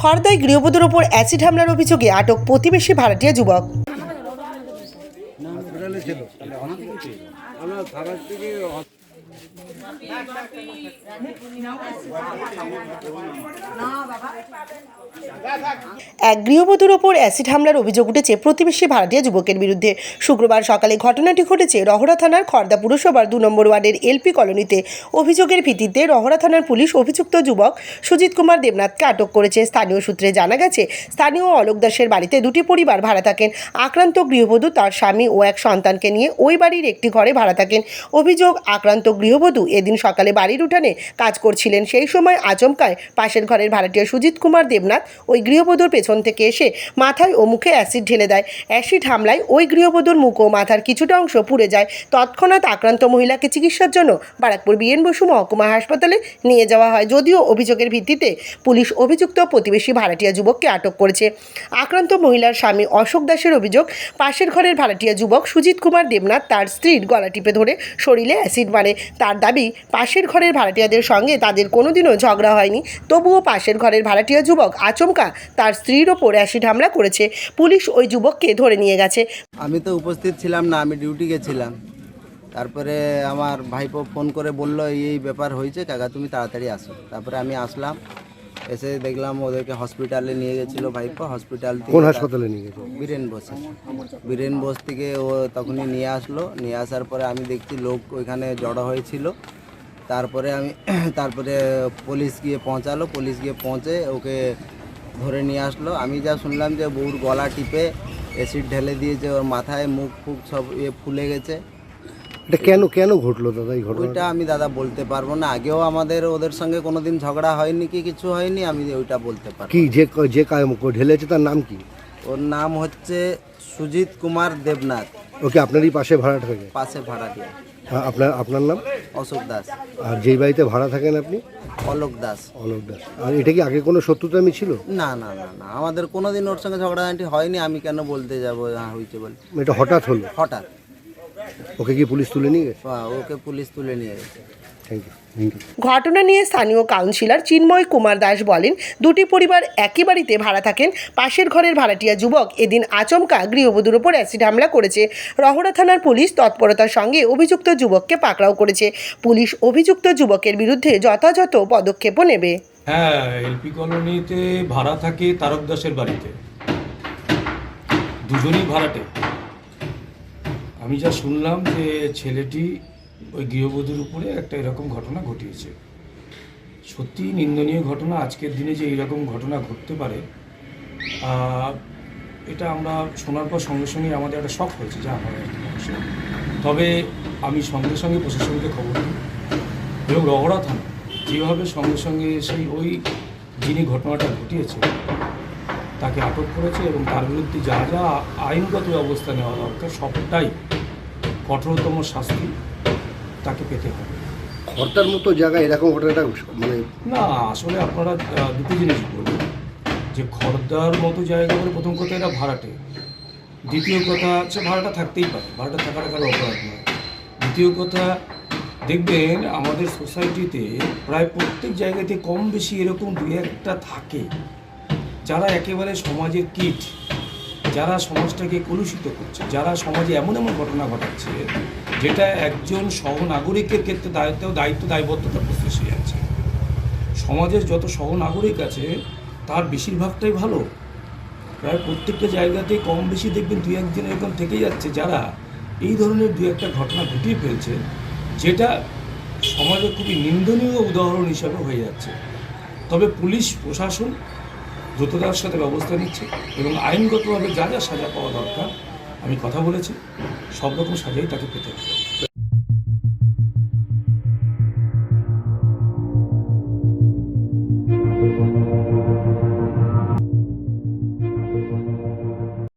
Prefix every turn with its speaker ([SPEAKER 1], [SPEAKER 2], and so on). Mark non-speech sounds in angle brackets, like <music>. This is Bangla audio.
[SPEAKER 1] খড়দায় গৃহবধূর ওপর অ্যাসিড হামলার অভিযোগে আটক প্রতিবেশী ভাড়াটিয়া যুবক।
[SPEAKER 2] আমরা
[SPEAKER 1] এক গৃহবধূর ওপর অ্যাসিড হামলার অভিযোগ উঠেছে প্রতিবেশী ভাড়াটিয়া যুবকের বিরুদ্ধে। শুক্রবার সকালে ঘটনাটি ঘটেছে রহরা থানার খর্দা পুরসভার দু নম্বর ওয়ার্ডের এলপি কলোনিতে। অভিযোগের ভিত্তিতে রহরা থানার পুলিশ অভিযুক্ত যুবক সুজিত কুমার দেবনাথকে আটক করেছে। স্থানীয় সূত্রে জানা গেছে, স্থানীয় অলোক দাসের বাড়িতে দুটি পরিবার ভাড়া থাকেন। আক্রান্ত গৃহবধূ তার স্বামী ও এক সন্তানকে নিয়ে ওই বাড়ির একটি ঘরে ভাড়া থাকেন। অভিযোগ, আক্রান্ত গৃহবধূ এদিন সকালে বাড়ির উঠানে কাজ করছিলেন। সেই সময় আচমকায় পাশের ঘরের ভাড়াটিয়া সুজিত কুমার দেবনাথ ওই গৃহবধূর পেছন থেকে এসে মাথায় ও মুখে অ্যাসিড ঢেলে দেয়। অ্যাসিড হামলায় ওই গৃহবধূর মুখ ও মাথার কিছুটা অংশ পুড়ে যায়। তৎক্ষণাৎ আক্রান্ত মহিলাকে চিকিৎসার জন্য বারাকপুর বিএন বসু মহকুমা হাসপাতালে নিয়ে যাওয়া হয়। যদিও অভিযোগের ভিত্তিতে পুলিশ অভিযুক্ত প্রতিবেশী ভাড়াটিয়া যুবককে আটক করেছে। আক্রান্ত মহিলার স্বামী অশোক দাসের অভিযোগ, পাশের ঘরের ভাড়াটিয়া যুবক সুজিত কুমার দেবনাথ তার স্ত্রীর গলা টিপে ধরে শরীরে অ্যাসিড মারে তার দাবি, পাশের ঘরের ভাড়াটিয়াদের সঙ্গে তাদের কোনোদিনও ঝগড়া হয়নি। তবুও পাশের ঘরের ভাড়াটিয়া যুবক আচমকা তার স্ত্রীর ওপর অ্যাসিড হামলা করেছে। পুলিশ ওই যুবককে ধরে নিয়ে গেছে।
[SPEAKER 3] আমি তো উপস্থিত ছিলাম না, আমি ডিউটি গেছিলাম। তারপরে আমার ভাইপো ফোন করে বলল এই ব্যাপার হয়েছে, কাকা, তুমি তাড়াতাড়ি আসো। তারপরে আমি আসলাম। এসে দেখলাম ওদেরকে হসপিটালে নিয়ে গেছিল ভাইপো। হসপিটাল থেকে
[SPEAKER 2] কোন হাসপাতালে নিয়ে গেছে?
[SPEAKER 3] বীরেন বোসে বীরেন বোস থেকে ও তখনই নিয়ে আসলো। নিয়ে আসার পরে আমি দেখছি লোক ওইখানে জড়ো হয়েছিল। তারপরে আমি <clears throat> তারপরে পুলিশ গিয়ে পৌঁছালো। পুলিশ গিয়ে পৌঁছে ওকে ধরে নিয়ে আসলো। আমি যা শুনলাম যে বউর গলা টিপে অ্যাসিড ঢেলে দিয়েছে ওর মাথায় মুখ ফুক সব ইয়ে ফুলে গেছে।
[SPEAKER 2] এটা কেন কেন ঘটলো দাদা এই ঘটনা
[SPEAKER 3] ওইটা আমি দাদা বলতে পারব না। আগেও আমাদের ওদের সঙ্গে কোনোদিন ঝগড়া হয়নি কি কিছু হয়নি আমি ওইটা বলতে পারব
[SPEAKER 2] কি যে যে ঢেলেছে তার নাম কি?
[SPEAKER 3] ওর নাম হচ্ছে সুজিত কুমার দেবনাথ।
[SPEAKER 2] ওকে আপনারই পাশে ভাড়া থাকে?
[SPEAKER 3] পাশে ভাড়া দিয়ে।
[SPEAKER 2] আ- আপনার আপনার নাম?
[SPEAKER 3] অশোক দাস।
[SPEAKER 2] আর যেই বাড়িতে ভাড়া থাকেন আপনি?
[SPEAKER 3] অলোক দাস।
[SPEAKER 2] অলোক দাস। আর এটা কি আগে কোনো শত্রুতা আমি ছিল?
[SPEAKER 3] না না না না। আমাদের কোনোদিন ওর সঙ্গে ঝগড়াঝাটি হয়নি আমি কেন বলতে যাব? হ্যাঁ হয়েছে বলে।
[SPEAKER 2] এটা হঠাৎ হলো?
[SPEAKER 3] হঠাৎ।
[SPEAKER 2] ওকে কি পুলিশ তুলে নিয়ে গেছে?
[SPEAKER 3] আহ, ওকে পুলিশ তুলে নিয়ে গেছে।
[SPEAKER 2] থ্যাংক ইউ
[SPEAKER 1] ঘটনা নিয়ে স্থানীয় কাউন্সিলর চিন্ময় কুমার দাস বলেন দুটি পরিবার একই বাড়িতে ভাড়া থাকেন। পাশের ঘরের ভাড়াটিয়া যুবক এদিন আচমকা গৃহবধূর ওপর অ্যাসিড হামলা করেছে। রহরা থানার পুলিশ তৎপরতার সঙ্গে অভিযুক্ত যুবককে পাকড়াও করেছে। পুলিশ অভিযুক্ত যুবকের বিরুদ্ধে যথাযথ পদক্ষেপও নেবে।
[SPEAKER 4] হ্যাঁ এলপি কলোনিতে ভাড়া থাকে তারক দাসের বাড়িতে। দুজনই ভাড়াটে। আমি যা শুনলাম যে ছেলেটি ওই গৃহবধূর উপরে একটা এরকম ঘটনা ঘটিয়েছে। সত্যি নিন্দনীয় ঘটনা, আজকের দিনে যে এরকম ঘটনা ঘটতে পারে এটা আমরা শোনার পর সঙ্গে সঙ্গে আমাদের একটা শখ হয়েছে যা হয় তবে আমি সঙ্গে সঙ্গে প্রশাসনকে খবর দিই এবং রহরা থানা যেভাবে সঙ্গে সঙ্গে সেই ওই যিনি ঘটনাটা ঘটিয়েছে, তাকে আটক করেছে এবং তার বিরুদ্ধে যা যা আইনগত ব্যবস্থা নেওয়া দরকার সবটাই কঠোরতম শাস্তি তাকে পেতে হবে।
[SPEAKER 2] খরতার মতো জায়গায় এরকম ঘটনাটা মানে
[SPEAKER 4] না আসলে আপনারা দুটো জিনিস বলবেন যে খর্দার মতো জায়গা বলে প্রথম কথা এটা ভাড়াটে। দ্বিতীয় কথা সে ভাড়াটা থাকতেই পারে। ভাড়াটা থাকাটা কারও অপরাধ নয়? দ্বিতীয় কথা দেখবেন আমাদের সোসাইটিতে প্রায় প্রত্যেক জায়গাতে কম বেশি এরকম দু একটা থাকে। যারা একেবারে সমাজের কীট যারা সমাজটাকে কলুষিত করছে, যারা সমাজে এমন এমন ঘটনা ঘটাচ্ছে, যেটা একজন সহনাগরিকের ক্ষেত্রে দায়িত্ব দায়িত্ব দায়বদ্ধতা প্রস্তুত যাচ্ছে। সমাজের যত সহনাগরিক আছে, তার বেশিরভাগটাই ভালো। প্রায় প্রত্যেকটা জায়গাতে কম বেশি দেখবেন দুই একজন এরকম থেকে যাচ্ছে, যারা এই ধরনের দু একটা ঘটনা ঘটিয়ে ফেলছে, যেটা সমাজে খুবই নিন্দনীয় উদাহরণ হিসাবে হয়ে যাচ্ছে। তবে পুলিশ, প্রশাসন দ্রুততার সাথে ব্যবস্থা নিচ্ছে এবং আইনগতভাবে যা যা সাজা পাওয়া দরকার, আমি কথা বলেছি, সব রকম সাজাই তাকে পেতে হবে।